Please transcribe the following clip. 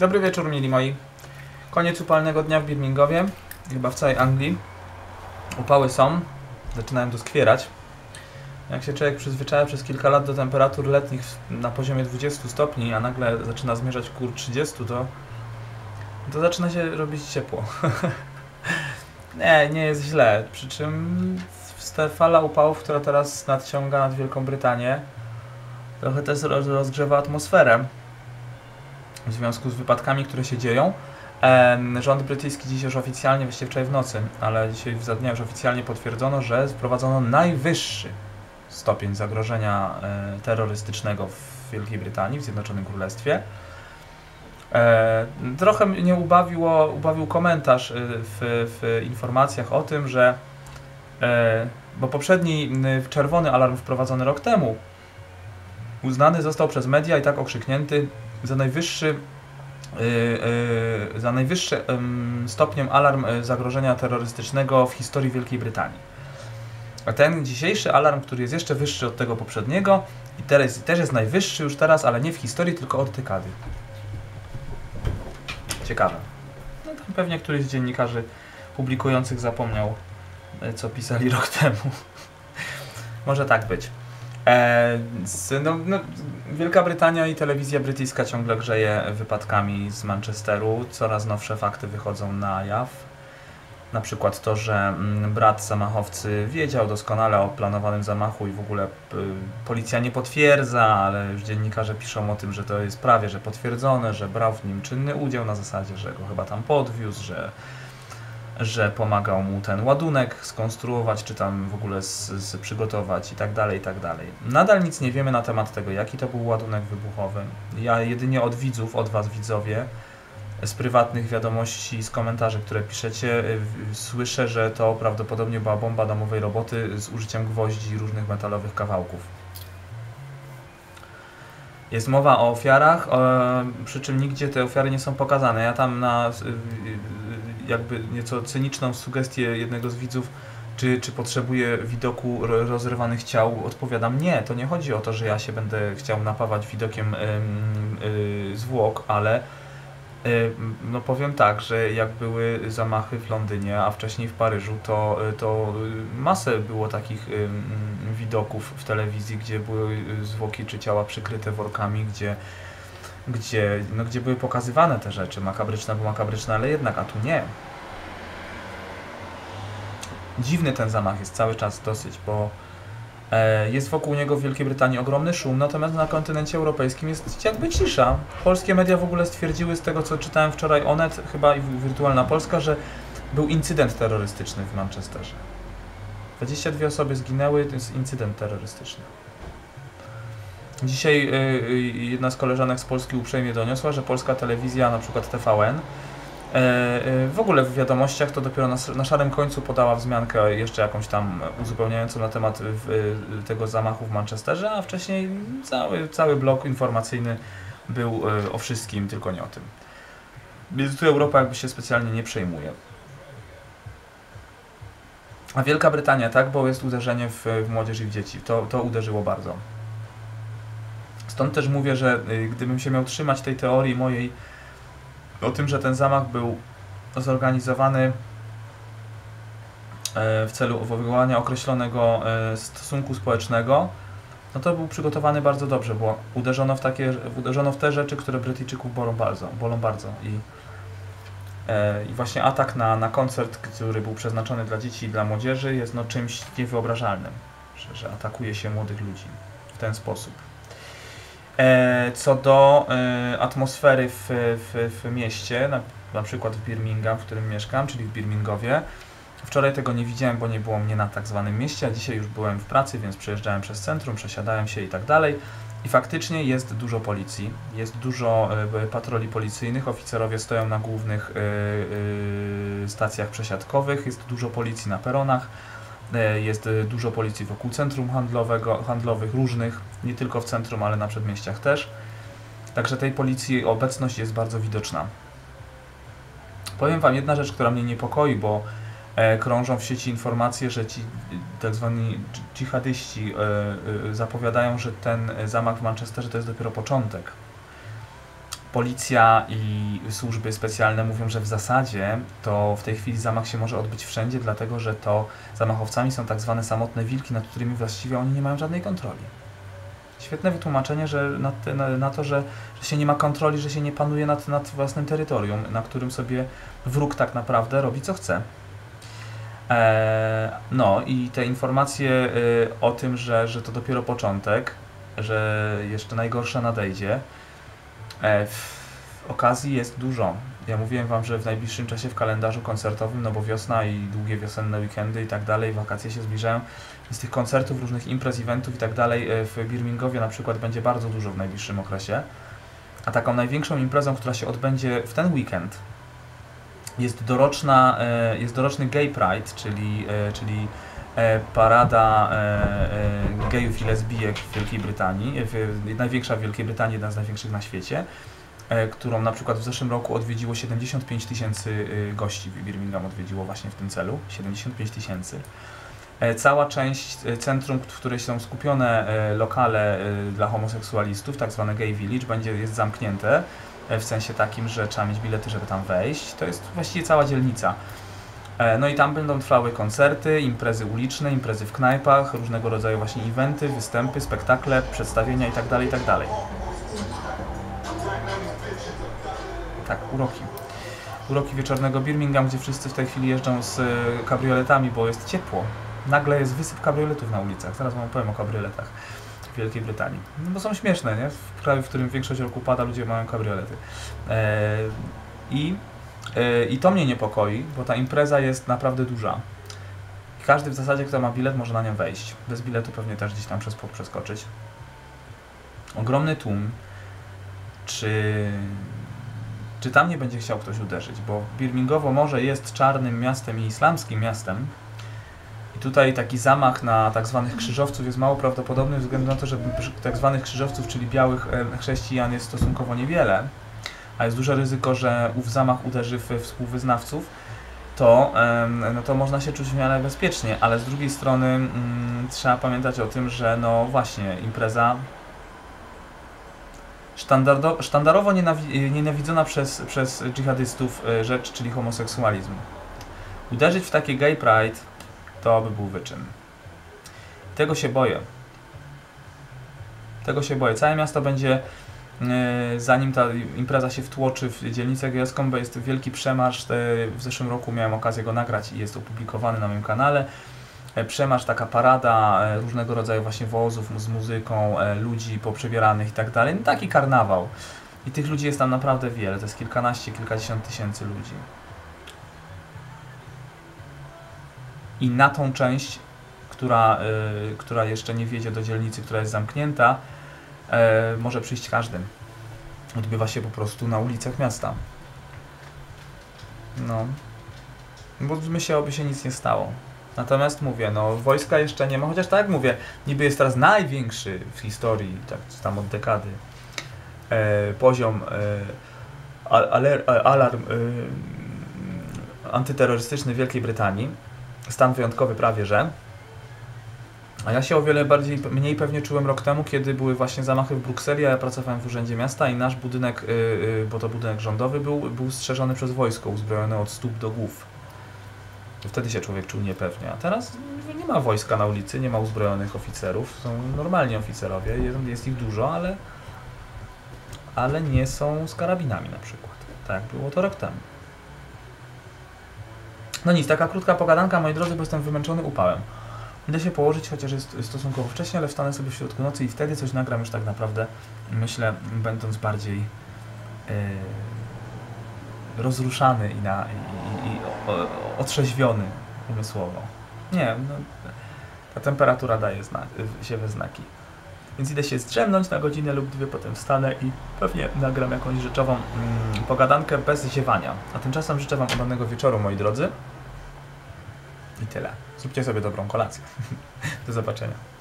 Dobry wieczór, mili moi. Koniec upalnego dnia w Birmingowie, chyba w całej Anglii. Upały są, zaczynają doskwierać. Jak się człowiek przyzwyczaja przez kilka lat do temperatur letnich na poziomie 20 stopni, a nagle zaczyna zmierzać kur 30, to, to zaczyna się robić ciepło. nie, nie jest źle. Przy czym ta fala upałów, która teraz nadciąga nad Wielką Brytanię, trochę też roz- rozgrzewa atmosferę w związku z wypadkami, które się dzieją. Rząd brytyjski dziś już oficjalnie, właściwie wczoraj w nocy, ale dzisiaj za dnia już oficjalnie potwierdzono, że wprowadzono najwyższy stopień zagrożenia e, terrorystycznego w Wielkiej Brytanii, w Zjednoczonym Królestwie. E, trochę mnie ubawiło, ubawił komentarz e, w, w informacjach o tym, że bo poprzedni czerwony alarm wprowadzony rok temu uznany został przez media i tak okrzyknięty za najwyższy y, y, za najwyższy ym, stopniem alarm y, zagrożenia terrorystycznego w historii Wielkiej Brytanii. A ten dzisiejszy alarm, który jest jeszcze wyższy od tego poprzedniego i teraz, też jest najwyższy już teraz, ale nie w historii, tylko od dekady. Ciekawe. No tam pewnie któryś z dziennikarzy publikujących zapomniał, y, co pisali rok temu. Może tak być. E, no, no, Wielka Brytania i telewizja brytyjska ciągle grzeje wypadkami z Manchesteru. Coraz nowsze fakty wychodzą na jaw. Na przykład to, że mm, brat zamachowcy wiedział doskonale o planowanym zamachu i w ogóle policja nie potwierdza, ale już dziennikarze piszą o tym, że to jest prawie że potwierdzone, że brał w nim czynny udział na zasadzie, że go chyba tam podwiózł, że że pomagał mu ten ładunek skonstruować, czy tam w ogóle z, z przygotować i tak dalej, i tak dalej. Nadal nic nie wiemy na temat tego, jaki to był ładunek wybuchowy. Ja jedynie od widzów, od was widzowie, z prywatnych wiadomości, z komentarzy, które piszecie, y, słyszę, że to prawdopodobnie była bomba domowej roboty z użyciem gwoździ i różnych metalowych kawałków. Jest mowa o ofiarach, przy czym nigdzie te ofiary nie są pokazane. Ja tam na y, y, jakby nieco cyniczną sugestię jednego z widzów, czy, czy potrzebuję widoku ro- rozrywanych ciał, odpowiadam nie. To nie chodzi o to, że ja się będę chciał napawać widokiem y, zwłok, ale no powiem tak, że jak były zamachy w Londynie, a wcześniej w Paryżu, to, y, to masę było takich widoków w telewizji, gdzie były y, zwłoki czy ciała przykryte workami, gdzie gdzie, no, gdzie były pokazywane te rzeczy. Makabryczne było makabryczne, ale jednak, a tu nie. Dziwny ten zamach jest cały czas dosyć, bo e, jest wokół niego w Wielkiej Brytanii ogromny szum, natomiast na kontynencie europejskim jest jakby cisza. Polskie media w ogóle stwierdziły z tego, co czytałem wczoraj Onet, chyba i Wirtualna Polska, że był incydent terrorystyczny w Manchesterze. 22 osoby zginęły, to jest incydent terrorystyczny. Dzisiaj y, y, jedna z koleżanek z Polski uprzejmie doniosła, że polska telewizja, na przykład TVN, e, e, w ogóle w wiadomościach to dopiero na, na szarym końcu podała wzmiankę jeszcze jakąś tam uzupełniającą na temat tego zamachu w Manchesterze, a wcześniej cały, cały blok informacyjny był o wszystkim, tylko nie o tym. Więc tu Europa jakby się specjalnie nie przejmuje. A Wielka Brytania, tak, bo jest uderzenie w, w młodzież i w dzieci. To, to uderzyło bardzo. Stąd też mówię, że y, gdybym się miał trzymać tej teorii mojej o tym, że ten zamach był zorganizowany e, w celu wywołania określonego e, stosunku społecznego, no to był przygotowany bardzo dobrze, bo uderzono w, takie, uderzono w te rzeczy, które Brytyjczyków bolą bardzo. Bolą bardzo. I, e, I właśnie atak na, na koncert, który był przeznaczony dla dzieci i dla młodzieży jest no czymś niewyobrażalnym, że, że atakuje się młodych ludzi w ten sposób. E, Co do e, atmosfery w, w, w mieście, na, na przykład w Birmingham, w którym mieszkam, czyli w Birmingowie, wczoraj tego nie widziałem, bo nie było mnie na tak zwanym mieście, a dzisiaj już byłem w pracy, więc przejeżdżałem przez centrum, przesiadałem się i tak dalej. I faktycznie jest dużo policji, jest dużo e, patroli policyjnych, oficerowie stoją na głównych stacjach przesiadkowych, jest dużo policji na peronach. E, Jest e, dużo policji wokół centrum handlowego, handlowych różnych, nie tylko w centrum, ale na przedmieściach też. Także tej policji obecność jest bardzo widoczna. Powiem Wam jedna rzecz, która mnie niepokoi, bo e, krążą w sieci informacje, że ci tak zwani dż- dżihadyści zapowiadają, że ten zamach w Manchesterze to jest dopiero początek. Policja i służby specjalne mówią, że w zasadzie to w tej chwili zamach się może odbyć wszędzie, dlatego że to zamachowcami są tak zwane samotne wilki, nad którymi właściwie oni nie mają żadnej kontroli. Świetne wytłumaczenie że na, te, na, na to, że, że się nie ma kontroli, że się nie panuje nad, nad własnym terytorium, na którym sobie wróg tak naprawdę robi co chce. Eee, no i te informacje y, o tym, że, że to dopiero początek, że jeszcze najgorsze nadejdzie, w okazji jest dużo. Ja mówiłem Wam, że w najbliższym czasie w kalendarzu koncertowym, no bo wiosna i długie wiosenne weekendy i tak dalej, wakacje się zbliżają, z tych koncertów, różnych imprez, eventów i tak dalej e, w Birmingowie na przykład będzie bardzo dużo w najbliższym okresie. A taką największą imprezą, która się odbędzie w ten weekend, jest, doroczna, e, jest doroczny Gay Pride, czyli, e, czyli parada gejów i lesbijek w Wielkiej Brytanii, największa w Wielkiej Brytanii, jedna z największych na świecie, którą na przykład w zeszłym roku odwiedziło 75 tysięcy gości, Birmingham odwiedziło właśnie w tym celu, 75 tysięcy. E, cała część e, centrum, w której są skupione e, lokale dla homoseksualistów, tak zwane gay village, będzie, jest zamknięte w sensie takim, że trzeba mieć bilety, żeby tam wejść. To jest właściwie cała dzielnica. No i tam będą trwały koncerty, imprezy uliczne, imprezy w knajpach, różnego rodzaju właśnie eventy, występy, spektakle, przedstawienia itd. Tak itd. Tak, tak, uroki. Uroki wieczornego Birmingham, gdzie wszyscy w tej chwili jeżdżą z kabrioletami, bo jest ciepło nagle jest wysyp kabrioletów na ulicach. Zaraz wam opowiem o kabrioletach w Wielkiej Brytanii. No bo są śmieszne, nie? W kraju, w którym większość roku pada, ludzie mają kabriolety. E, i, e, I to mnie niepokoi, bo ta impreza jest naprawdę duża. Każdy w zasadzie, kto ma bilet, może na nią wejść. Bez biletu pewnie też gdzieś tam przez przeskoczyć. Ogromny tłum. Czy, czy tam nie będzie chciał ktoś uderzyć? Bo Birmingowo może jest czarnym miastem i islamskim miastem, tutaj taki zamach na tak zwanych krzyżowców jest mało prawdopodobny ze względu na to, że tak zwanych krzyżowców, czyli białych chrześcijan jest stosunkowo niewiele, a jest duże ryzyko, że ów zamach uderzy w współwyznawców, to, no to można się czuć w miarę bezpiecznie, ale z drugiej strony mm, trzeba pamiętać o tym, że no właśnie impreza sztandarowo nienawidzona przez, przez dżihadystów e, rzecz, czyli homoseksualizm. Uderzyć w takie gay pride to by był wyczyn. Tego się boję. Tego się boję. Całe miasto będzie, zanim ta impreza się wtłoczy w dzielnicę gejowską, bo jest wielki przemarsz. w zeszłym roku miałem okazję go nagrać i jest opublikowany na moim kanale. E, przemarsz, taka parada e, różnego rodzaju właśnie wozów z muzyką, ludzi poprzebieranych i tak dalej. No taki karnawał. I tych ludzi jest tam naprawdę wiele. To jest kilkanaście, kilkadziesiąt tysięcy ludzi. i na tą część, która, która jeszcze nie wjedzie do dzielnicy, która jest zamknięta, y, może przyjść każdy. Odbywa się po prostu na ulicach miasta. No. Bo myślę, aby się nic nie stało. Natomiast mówię, no wojska jeszcze nie ma, chociaż tak mówię, niby jest teraz największy w historii, tak tam od dekady, e, poziom e, alarm e, antyterrorystyczny Wielkiej Brytanii stan wyjątkowy prawie, że. A ja się o wiele bardziej, mniej pewnie czułem rok temu, kiedy były właśnie zamachy w Brukseli, a ja pracowałem w Urzędzie Miasta i nasz budynek, yy, bo to budynek rządowy był, był strzeżony przez wojsko, uzbrojone od stóp do głów. Wtedy się człowiek czuł niepewnie, a teraz nie ma wojska na ulicy, nie ma uzbrojonych oficerów, są normalni oficerowie, jest, jest ich dużo, ale, ale nie są z karabinami na przykład. Tak było to rok temu. No nic, taka krótka pogadanka, moi drodzy, bo jestem wymęczony upałem. Idę się położyć, chociaż jest stosunkowo wcześnie, ale wstanę sobie w środku nocy i wtedy coś nagram już tak naprawdę, myślę, będąc bardziej yy, rozruszany i, na, i, i, i otrzeźwiony umysłowo. Nie, no, ta temperatura daje zna się we znaki. Więc idę się zdrzemnąć na godzinę lub dwie, potem wstanę i pewnie nagram jakąś rzeczową mm, pogadankę bez ziewania. A tymczasem życzę Wam udanego wieczoru, moi drodzy. Tyle. Zróbcie sobie dobrą kolację. Do zobaczenia.